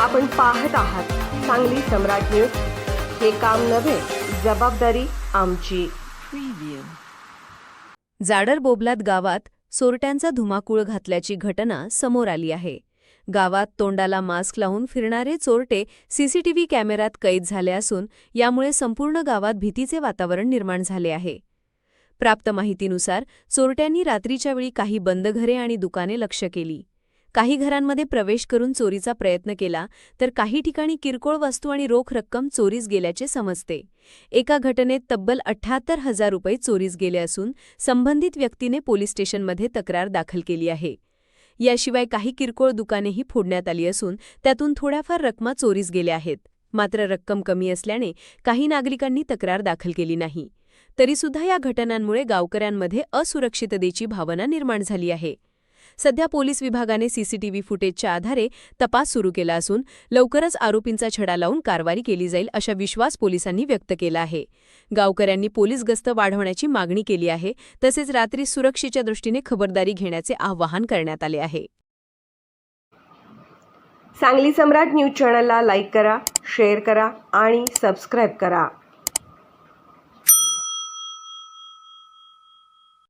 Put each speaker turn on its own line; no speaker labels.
आपण पाहत आहात सांगली सम्राट न्यूज. हे काम नव्हे जबाबदारी आमची.
जाडर बोबलात गावात चोरट्यांचा धुमाकूळ घातल्याची घटना समोर आली आहे. गावात तोंडाला मास्क लावून फिरणारे चोरटे सीसीटीव्ही कॅमेऱ्यात कैद झाले असून यामुळे संपूर्ण गावात भीतीचे वातावरण निर्माण झाले आहे. प्राप्त माहितीनुसार चोरट्यांनी रात्रीच्या वेळी काही बंद घरे आणि दुकाने लक्ष केली. काही घरांमध्ये प्रवेश करून चोरीचा प्रयत्न केला तर काही ठिकाणी किरकोळ वस्तू आणि रोख रक्कम चोरीस गेल्याचे समजते. एका घटनेत तब्बल अठ्ठ्याहत्तर हजार रुपये चोरीस गेले असून संबंधित व्यक्तीने पोलीस स्टेशनमध्ये तक्रार दाखल केली आहे. याशिवाय काही किरकोळ दुकानेही फोडण्यात आली असून त्यातून थोड्याफार रकमा चोरीस गेल्या आहेत. मात्र रक्कम कमी असल्याने काही नागरिकांनी तक्रार दाखल केली नाही. तरीसुद्धा या घटनांमुळे गावकऱ्यांमध्ये असुरक्षिततेची भावना निर्माण झाली आहे. सध्या पोलीस विभागाने सीसीटीव्ही फुटेजच्या आधारे तपास सुरू केला असून लवकरच आरोपींचा छडा लावून कारवाई केली जाईल अशा विश्वास पोलिसांनी व्यक्त केला आहे. गावकऱ्यांनी पोलीस गस्त वाढवण्याची मागणी केली आहे तसेच रात्री सुरक्षेच्या दृष्टीने खबरदारी घेण्याचे आवाहन करण्यात आले आहे.
सांगली सम्राट न्यूज चॅनलला लाईक करा शेअर करा आणि सबस्क्राईब करा.